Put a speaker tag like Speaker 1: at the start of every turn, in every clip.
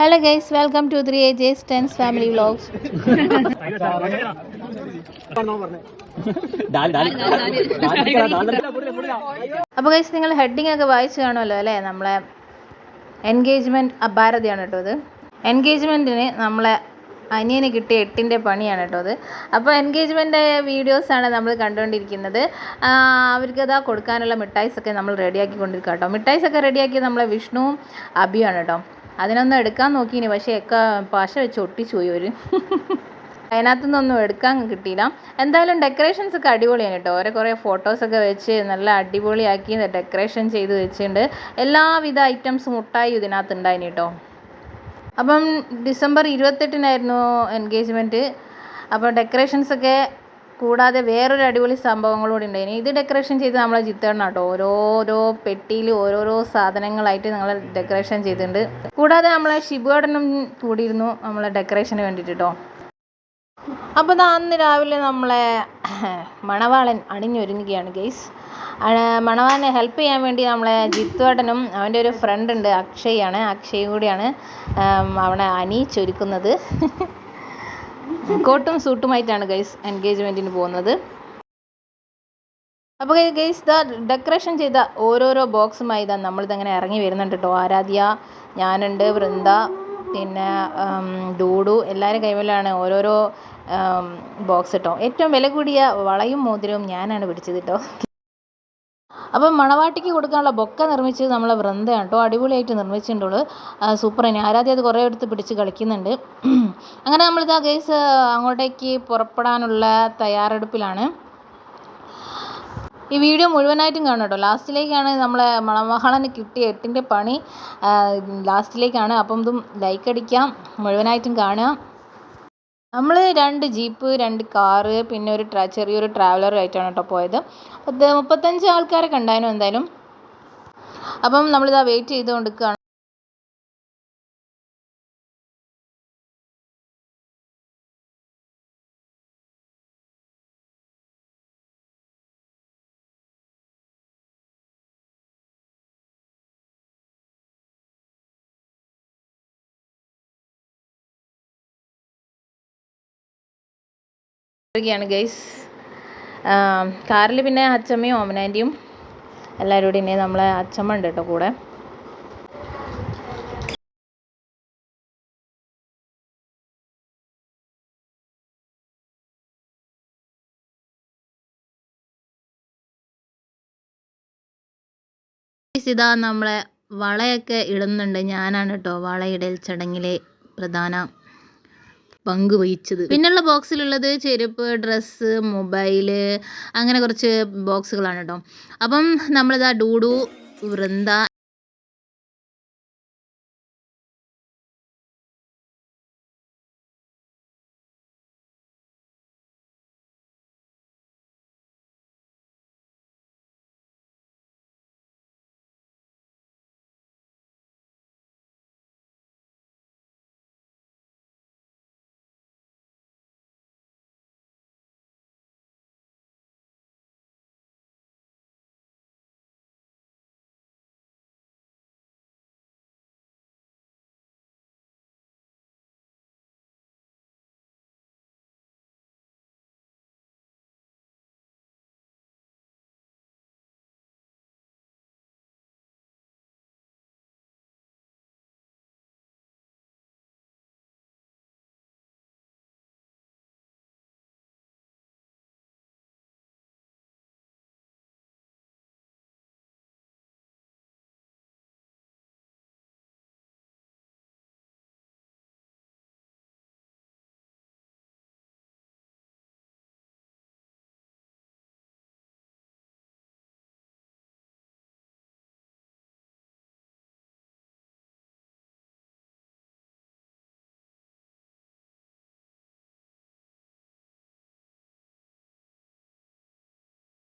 Speaker 1: Hello guys welcome to three A J's tens family vlogs അപ്പോൾ guys നിങ്ങൾ heading ഒക്കെ വായിച്ചു കാണുമല്ലോ അല്ലേ? നമ്മളെ എൻഗേജ്മെന്റ് അപാരതയാണ് കേട്ടോ ഇത്. എൻഗേജ്മെന്റിന് നമ്മളെ അനിയന് കിട്ടിയ എട്ടിന്റെ പണിയാണ് കേട്ടോ അത് അപ്പോൾ എൻഗേജ്മെന്റ് വീഡിയോസാണ് നമ്മൾ കണ്ടുകൊണ്ടിരിക്കുന്നത്. ആ, അതാ കൊടുക്കാനുള്ള മിഠായിസൊക്കെ നമ്മൾ റെഡിയാക്കി കൊണ്ടിരിക്കുക കേട്ടോ. മിഠായിസൊക്കെ റെഡിയാക്കി നമ്മളെ വിഷ്ണുവും അഭിയാണ് കേട്ടോ. അതിനൊന്നും എടുക്കാൻ നോക്കിയിന് പക്ഷേ ഒക്കെ പശ വെച്ച് ഒട്ടിച്ചുപോയി ഒരു അതിനകത്തു നിന്നൊന്നും എടുക്കാൻ കിട്ടിയില്ല. എന്തായാലും ഡെക്കറേഷൻസ് ഒക്കെ അടിപൊളിയാണ് കേട്ടോ. ഓരോ കുറേ ഫോട്ടോസൊക്കെ വെച്ച് നല്ല അടിപൊളിയാക്കി ഡെക്കറേഷൻ ചെയ്ത് വെച്ചിട്ടുണ്ട്. എല്ലാവിധ ഐറ്റംസ് മുട്ടായി ഇതിനകത്ത് ഉണ്ടായിന് കേട്ടോ. അപ്പം ഡിസംബർ ഇരുപത്തെട്ടിനായിരുന്നു എൻഗേജ്മെന്റ് അപ്പോൾ ഡെക്കറേഷൻസ് ഒക്കെ കൂടാതെ വേറൊരു അടിപൊളി സംഭവങ്ങൾ കൂടി ഉണ്ടായിന് ഇത് ഡെക്കറേഷൻ ചെയ്ത് നമ്മളെ ചിത്തേണം കേട്ടോ. ഓരോരോ പെട്ടിയിൽ ഓരോരോ സാധനങ്ങളായിട്ട് നിങ്ങൾ ഡെക്കറേഷൻ ചെയ്തിട്ടുണ്ട്. കൂടാതെ നമ്മളെ ശിബുവേടനും കൂടിയിരുന്നു നമ്മളെ ഡെക്കറേഷന് വേണ്ടിയിട്ട് കേട്ടോ. അപ്പോൾ അന്ന് രാവിലെ നമ്മളെ മണവാളൻ അണിഞ്ഞൊരുങ്ങുകയാണ് ഗെയ്സ് മണവാളനെ ഹെൽപ്പ് ചെയ്യാൻ വേണ്ടി നമ്മളെ ജിത്തുവേട്ടനും അവന്റെ ഒരു ഫ്രണ്ട് ഉണ്ട് അക്ഷയാണ് അക്ഷയും കൂടിയാണ് അവനെ അണിയിച്ചൊരുക്കുന്നത്. കോട്ടും സൂട്ടുമായിട്ടാണ് ഗൈസ് എൻഗേജ്മെന്റിന് പോകുന്നത്. അപ്പോൾ ഗൈസ് ദ ഡെക്കറേഷൻ ചെയ്ത ഓരോരോ ബോക്സുമായി ഇതാ നമ്മളിതങ്ങനെ ഇറങ്ങി വരുന്നുണ്ട് കേട്ടോ ആരാധ്യ ഞാനുണ്ട് വൃന്ദ പിന്നെ ഡൂഡു എല്ലാവരും കൈവലാണ് ഓരോരോ ബോക്സ് കേട്ടോ ഏറ്റവും വില കൂടിയ വളയും മോതിരവും ഞാനാണ് പിടിച്ചത് കേട്ടോ അപ്പം മണവാട്ടിക്ക് കൊടുക്കാനുള്ള ബൊക്ക നിർമ്മിച്ചത് നമ്മളെ വൃന്ദയാണ് കേട്ടോ. അടിപൊളിയായിട്ട് നിർമ്മിച്ചിട്ടുള്ളൂ തന്നെ ആരാധ്യ അത് കുറേ എടുത്ത് പിടിച്ച് കളിക്കുന്നുണ്ട്. അങ്ങനെ നമ്മളിതാ ഗൈസ് അങ്ങോട്ടേക്ക് പുറപ്പെടാനുള്ള തയ്യാറെടുപ്പിലാണ്. ഈ വീഡിയോ മുഴുവനായിട്ടും കാണും കേട്ടോ. ലാസ്റ്റിലേക്കാണ് നമ്മളെ മണമഹളന് കിട്ടിയ എട്ടിന്റെ പണി. ലാസ്റ്റിലേക്കാണ്. അപ്പം ഇതും ലൈക്ക് അടിക്കാം. മുഴുവനായിട്ടും കാണുക. നമ്മൾ രണ്ട് ജീപ്പ് രണ്ട് കാറ് പിന്നെ ഒരു ട്രാ ചെറിയൊരു ട്രാവലറുമായിട്ടാണ് കേട്ടോ പോയത്. പത്ത് മുപ്പത്തഞ്ച് ആൾക്കാരൊക്കെ ഉണ്ടായിരുന്നു എന്തായാലും. അപ്പം നമ്മളിതാ വെയിറ്റ് ചെയ്തുകൊണ്ട് നിൽക്കുകയാണ് ാണ് ഗൈസ് കാറിൽ പിന്നെ അച്ചമ്മയും ഓമനാന്റിയും എല്ലാവരും കൂടി ഇനി നമ്മളെ അച്ചമ്മ ഉണ്ട് കേട്ടോ കൂടെ. ഇതാ നമ്മളെ വളയൊക്കെ ഇടുന്നുണ്ട്. ഞാനാണ് കേട്ടോ വളയിടൽ ചടങ്ങിലെ പ്രധാന പങ്ക് വഹിച്ചത് പിന്നെയുള്ള ബോക്സിലുള്ളത് ചെരുപ്പ് ഡ്രസ്സ് മൊബൈൽ അങ്ങനെ കുറച്ച് ബോക്സുകളാണ് കേട്ടോ അപ്പം നമ്മളിതാ ഡൂഡു വൃന്ദ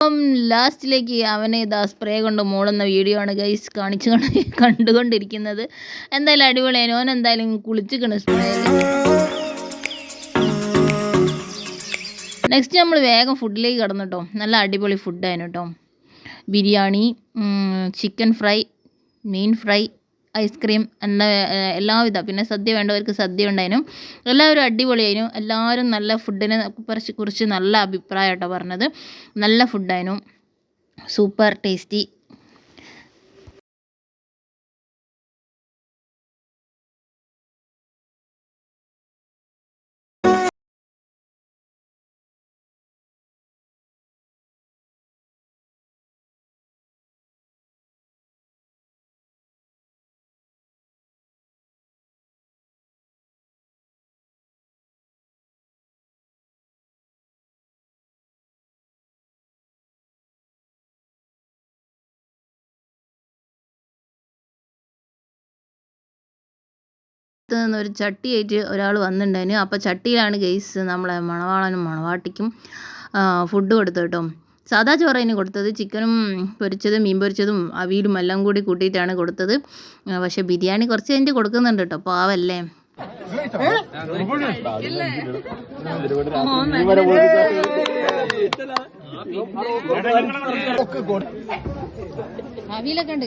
Speaker 1: അപ്പം ലാസ്റ്റിലേക്ക് അവനെ ഇതാ സ്പ്രേ കൊണ്ട് മൂളുന്ന വീഡിയോ ആണ് ഗൈസ് കാണിച്ചു കൊണ്ട് കണ്ടുകൊണ്ടിരിക്കുന്നത്. എന്തായാലും അടിപൊളിയാണ് ഓൻ എന്തായാലും കുളിച്ചിക്കണ്. സ്പ്രേയിൽ നെക്സ്റ്റ് നമ്മൾ വേഗം ഫുഡിലേക്ക് കടന്നു കേട്ടോ നല്ല അടിപൊളി ഫുഡായിരുന്നു കേട്ടോ ബിരിയാണി ചിക്കൻ ഫ്രൈ മീൻ ഫ്രൈ ഐസ്ക്രീം എന്താ എല്ലാവിധ. പിന്നെ സദ്യ വേണ്ടവർക്ക് സദ്യ ഉണ്ടായിരുന്നു എല്ലാവരും അടിപൊളിയായിരുന്നു എല്ലാവരും നല്ല ഫുഡിനെ കുറിച്ച് നല്ല അഭിപ്രായം കേട്ടോ പറഞ്ഞത്. നല്ല ഫുഡായിരുന്നു സൂപ്പർ ടേസ്റ്റി. അടുത്ത് നിന്ന് ഒരു ചട്ടിയായിട്ട് ഒരാൾ വന്നിട്ടുണ്ടായിന് അപ്പോൾ ചട്ടിയിലാണ് ഗെയ്സ് നമ്മളെ മണവാളനും മണവാട്ടിക്കും ഫുഡ് കൊടുത്തു കേട്ടോ. സാദാ ചോറതിന് കൊടുത്തത്. ചിക്കനും പൊരിച്ചതും മീൻ പൊരിച്ചതും അവിയലും എല്ലാം കൂടി കൂട്ടിയിട്ടാണ് കൊടുത്തത്. പക്ഷേ ബിരിയാണി കുറച്ച് കഴിഞ്ഞിട്ട് കൊടുക്കുന്നുണ്ട് കേട്ടോ പാവല്ലേ. അവിയലൊക്കെ ഉണ്ട്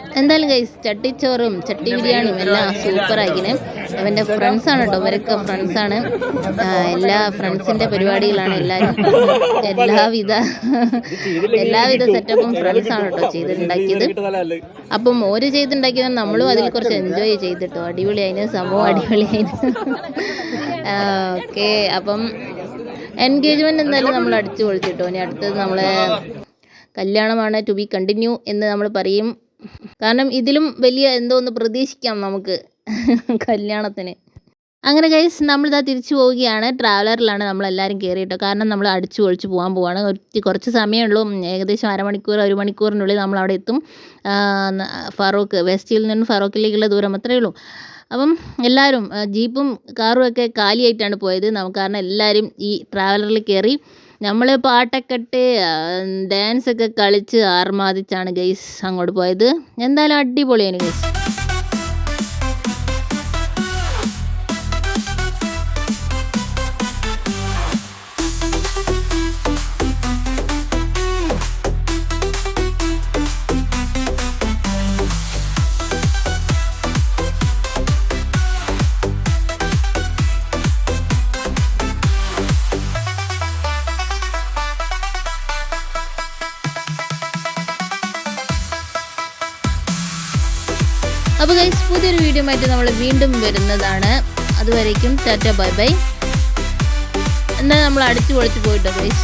Speaker 1: എന്തായാലും ഗൈസ് ചട്ടിച്ചോറും ചട്ടി ബിരിയാണിയും എല്ലാം സൂപ്പർ ആക്കിന്. അവന്റെ ഫ്രണ്ട്സാണ് കേട്ടോ ഇവരൊക്കെ ഫ്രണ്ട്സാണ് എല്ലാ ഫ്രണ്ട്സിന്റെ പരിപാടികളാണ് എല്ലാവരും എല്ലാവിധ എല്ലാവിധ സെറ്റപ്പും ഫ്രണ്ട്സാണ് കേട്ടോ ചെയ്തിട്ടുണ്ടാക്കിയത്. അപ്പം ഓര് ചെയ്തുണ്ടാക്കിയത് നമ്മളും അതിൽ കുറച്ച് എൻജോയ് ചെയ്തിട്ടോ. അടിപൊളിയായിന് സംഭവം അടിപൊളിയായിന്. ഓക്കെ അപ്പം എൻഗേജ്മെന്റ് എന്തായാലും നമ്മൾ അടിച്ചു പൊളിച്ചിട്ടോ. ഇനി അടുത്തത് നമ്മളെ കല്യാണമാണ് ടു ബി കണ്ടിന്യൂ എന്ന് നമ്മൾ പറയും. കാരണം ഇതിലും വലിയ എന്തോ ഒന്ന് പ്രതീക്ഷിക്കാം നമുക്ക് കല്യാണത്തിന്. അങ്ങനെ ഗൈസ് നമ്മളിതാ തിരിച്ചു പോവുകയാണ്. ട്രാവലറിലാണ് നമ്മളെല്ലാവരും കയറിയിട്ടോ കാരണം നമ്മൾ അടിച്ചു പൊളിച്ച് പോകാൻ പോവാണ്. കുറച്ച് സമയമുള്ളൂ. ഏകദേശം അരമണിക്കൂർ ഒരു മണിക്കൂറിനുള്ളിൽ നമ്മൾ അവിടെ എത്തും ഫറൂഖ് വെസ്റ്റിൽ നിന്ന് ഫറൂഖിലേക്കുള്ള ദൂരം അത്രയേ ഉള്ളൂ. അപ്പം എല്ലാവരും ജീപ്പും കാറും ഒക്കെ കാലിയായിട്ടാണ് പോയത്. നമുക്ക് കാരണം എല്ലാവരും ഈ ട്രാവലറിൽ കയറി നമ്മൾ പാട്ടൊക്കെ ഇട്ട് ഡാൻസ് ഒക്കെ കളിച്ച് ആർമാദിച്ചാണ് ഗൈസ് അങ്ങോട്ട് പോയത്. എന്തായാലും അടിപൊളിയാണ് ഗൈസ്. അപ്പോൾ ഗൈസ് പുതിയൊരു വീഡിയോ ആയിട്ട് നമ്മൾ വീണ്ടും വരുന്നതാണ്. അതുവരേക്കും ടാറ്റ ബൈ ബൈ. എന്നാൽ നമ്മൾ അടിച്ചു പൊളിച്ച് പോയിട്ടോ ഗൈസ്